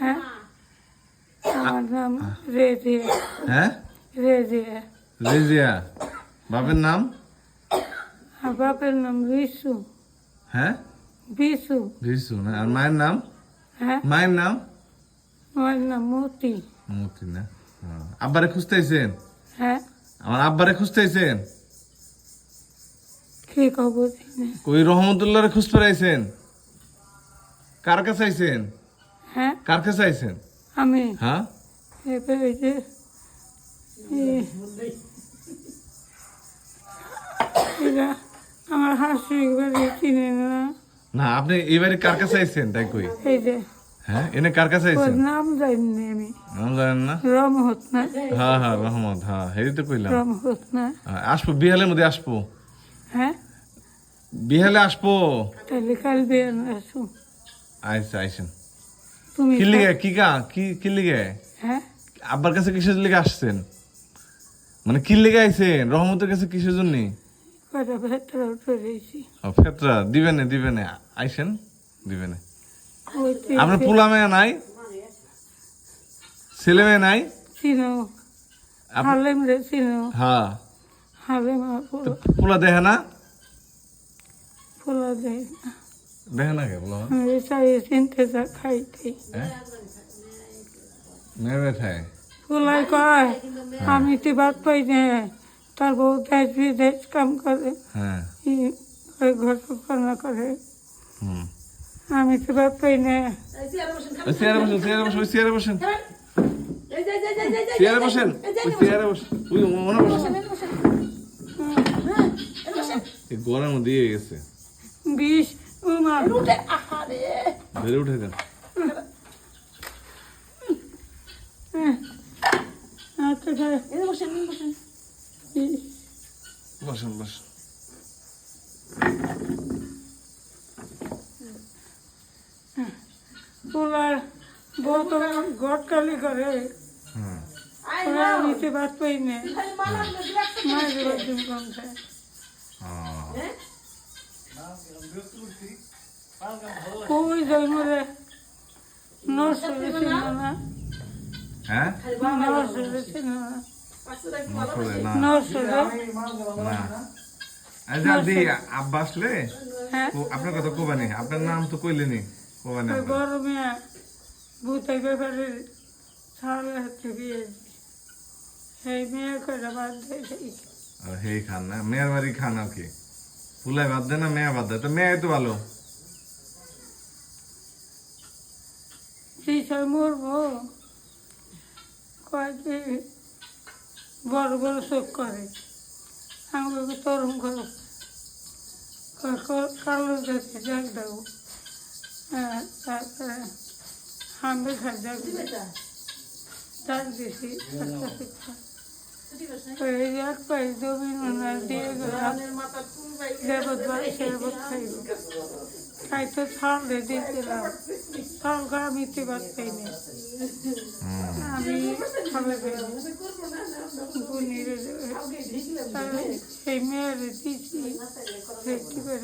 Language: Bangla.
হ্যাঁ? আমার নাম রেজিয়া। হ্যাঁ? রেজিয়া। রেজিয়া। বাপের নাম? বাপের নাম বিশু। হ্যাঁ? বিশু। রিসু না? আর মায়ের নাম? হ্যাঁ? মায়ের নাম? আমার নাম মতি। মতি না? হ্যাঁ। আব্বারে খুঁজতেছেন? হ্যাঁ? আমার আব্বারে খুঁজতেছেন? কি খবর? কই রহমতুল্লাহরে খুঁজ পেরাইছেন? কার কাছে আইছেন? হ্যাঁ? কার কাছে আইছেন? আমি। হ্যাঁ? যে এরা আমার হাসি বাড়ি চিনে না। না আপনি এবারে কার কাছে আইছেন? তাই কই? এই যে হ্যাঁ এনে কার কাছে আইছেন? নাম জানি আমি। নাম জানেন না? রমহত না। হ্যাঁ হ্যাঁ রহমত হ্যাঁ হেরি তো কইলাম। না। হ্যাঁ, আসব বিহালের মধ্যে আসব। হ্যাঁ? বিহালে আসব। তাহলে কাল দিয়ে আসো আইসা আইসেন। তুমি কি লিগে? কি গা? কি কি লিগে? হ্যাঁ? আব্বার কাছে কিসের লিগে আসছেন? মানে কি লিগে আইছেন? রহমতের কাছে কিসের জন্য? উঠে ফেতরা দিবেন দিবেন। আইসেন? দিবেন। ওই আপনার পোলা মেয়ে নাই? ছেলে মেয়ে নাই? চিনো। আপ- হালেম রে চিনো। হ্যাঁ। হালেম পোলা। দেখে না? ফুলা দেয় না। দেখে না চিনতে যা খাইতে ফুলাই কয় আমি তো বাদ পাই না তার বউ দেশ বিদেশ কাম করে হ্যাঁ। ঘর রান্না করে। আমি তো বাদ পাই না। চেয়ারে বসেন চেয়ারে বসেন ওই চেয়ারে বসেন। চেয়ারে বসেন ওই চেয়ারে বসেন ওই মনে বসেন। গরম দিয়ে গেছে। বিষ ধরে উঠে দেন আচ্ছা খায় বসেন বসেন। ফুলার বউ তো গটকালি করে। ওরা নিতে মায়ের কম খায় না হ্যাঁ নর্সরি ছিল না? মশলে না। নর্সরি না দি আব্বা আসলে? হ্যাঁ? আপনার কথা কোবানি আপনার নাম তো কইলেনি কোবানি ব্যাপারে সেই বাদ দিয়ে হেই খান না মেয়ের বাড়ি খান আর কি। ফুলাই বাদ দেয় না মেয়ে বাদ দেয় তো মেয়ে তো ভালো সেই সময় মরবো? কয়েকটি বড় বড় চোখ করে। আমাকে তরুণ করে। কালো যাচ্ছে ডাক দেবো হ্যাঁ তারপরে হামবে খাই দেবো। ডাক দিছি এক পাই জমি দিয়ে দেবত বাড়ি সেবত খাইব। খাইতে ছাড়লে দিয়েছিলাম ছাড় আমি দিতে বাদ পাইনি আমি খাবে পাইনি বুনিরে সেই মেয়ের দিয়েছি সে কি করে